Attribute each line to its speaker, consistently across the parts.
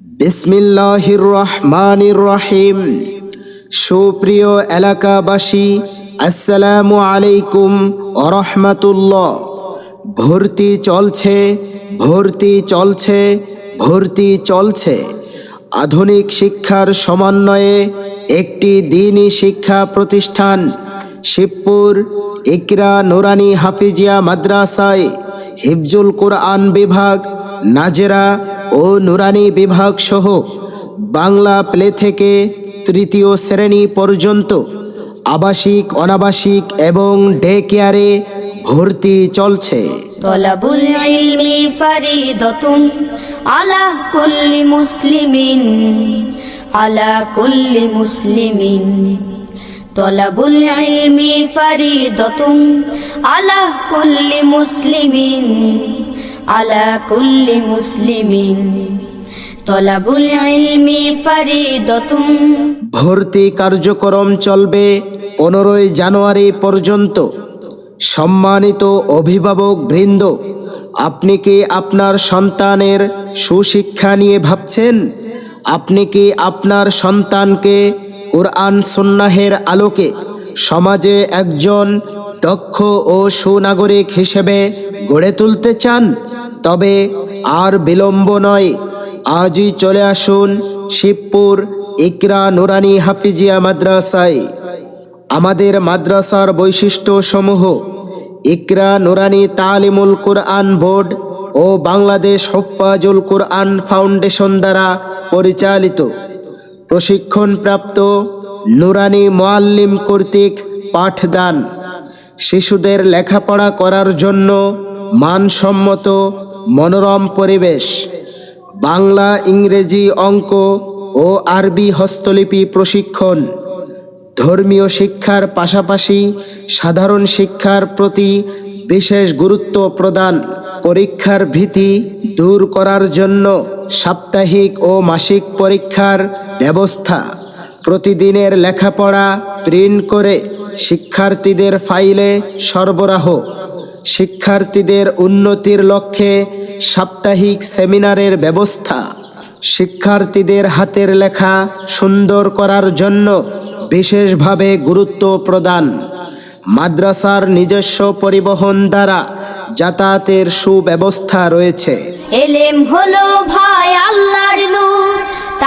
Speaker 1: বিসমিল্লাহির রহমানির রহিম সুপ্রিয় এলাকাবাসী, আসসালামু আলাইকুম রহমাতুল্লাহ। ভর্তি চলছে ভর্তি চলছে ভর্তি চলছে। আধুনিক শিক্ষার সমন্বয়ে একটি দিনই শিক্ষা প্রতিষ্ঠান শিবপুর ইকরা নুরানি হাফিজিয়া মাদ্রাসায় হিফজুল কোরআন বিভাগ নাজেরা ও নুরানি বিভাগ সহ বাংলা প্লে থেকে তৃতীয় শ্রেণি পর্যন্ত আবাসিক, অনাবাসিক এবং ডে কেয়ারে ভর্তি চলছে।
Speaker 2: তলাবুল ইলমি ফারিদাতুন আলা কুল্লি মুসলিমিন, আলা কুল্লি মুসলিমিন। তলাবুল ইলমি ফারিদাতুন আলা কুল্লি মুসলিমিন। على كل مسلم طلب العلم فريضة
Speaker 1: ভর্তি কার্যক্রম চলবে পনেরোই জানুয়ারি পর্যন্ত সম্মানিত অভিভাবক বৃন্দ আপনি কি আপনার সন্তানের সুশিক্ষা নিয়ে ভাবছেন আপনি কি আপনার সন্তানকে কোরআন সুন্নাহের আলোকে সমাজে একজন দক্ষ ও সুনাগরিক হিসেবে গড়ে তুলতে চান তবে আর বিলম্ব নয়। আজই চলে আসুন শিবপুর ইকরা নুরানি হাফিজিয়া মাদ্রাসায়। আমাদের মাদ্রাসার বৈশিষ্ট্য সমূহ ইকরা নুরানি তালিমুল কোরআন বোর্ড ও বাংলাদেশ হফাজুল কোরআন ফাউন্ডেশন দ্বারা পরিচালিত। প্রশিক্ষণপ্রাপ্ত নুরানি মোয়াল্লিম কর্তৃক পাঠদান। শিশুদের লেখাপড়া করার জন্য মানসম্মত মনোরম পরিবেশ, বাংলা ইংরেজি অঙ্ক ও আরবি হস্তলিপি প্রশিক্ষণ, ধর্মীয় শিক্ষার পাশাপাশি সাধারণ শিক্ষার প্রতি বিশেষ গুরুত্ব প্রদান, পরীক্ষার ভীতি দূর করার জন্য সাপ্তাহিক ও মাসিক পরীক্ষার ব্যবস্থা, প্রতিদিনের লেখাপড়া, প্রিন্ট করে শিক্ষার্থীদের ফাইলে সরবরাহ শিক্ষার্থীদের উন্নতির লক্ষ্যে সাপ্তাহিক সেমিনারের ব্যবস্থা। শিক্ষার্থীদের হাতের লেখা সুন্দর করার জন্য বিশেষভাবে গুরুত্ব প্রদান। মাদ্রাসার নিজস্ব পরিবহন দ্বারা যাতায়াতের সুব্যবস্থা রয়েছে।
Speaker 2: এলেম হলো ভাই আল্লাহর নূর।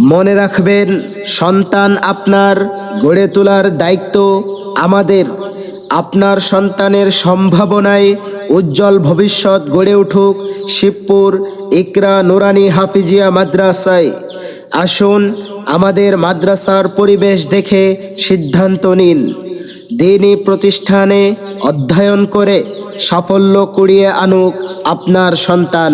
Speaker 1: মনে রাখবেন, সন্তান আপনার গড়ে তোলার দায়িত্ব আমাদের। আপনার সন্তানের সম্ভাবনায় উজ্জ্বল ভবিষ্যৎ গড়ে উঠুক শিবপুর ইকরা নুরানি হাফিজিয়া মাদ্রাসায়। আসুন আমাদের মাদ্রাসার পরিবেশ দেখে সিদ্ধান্ত নিন। দিনই প্রতিষ্ঠানে অধ্যয়ন করে সাফল্য কুড়িয়ে আনুক আপনার সন্তান।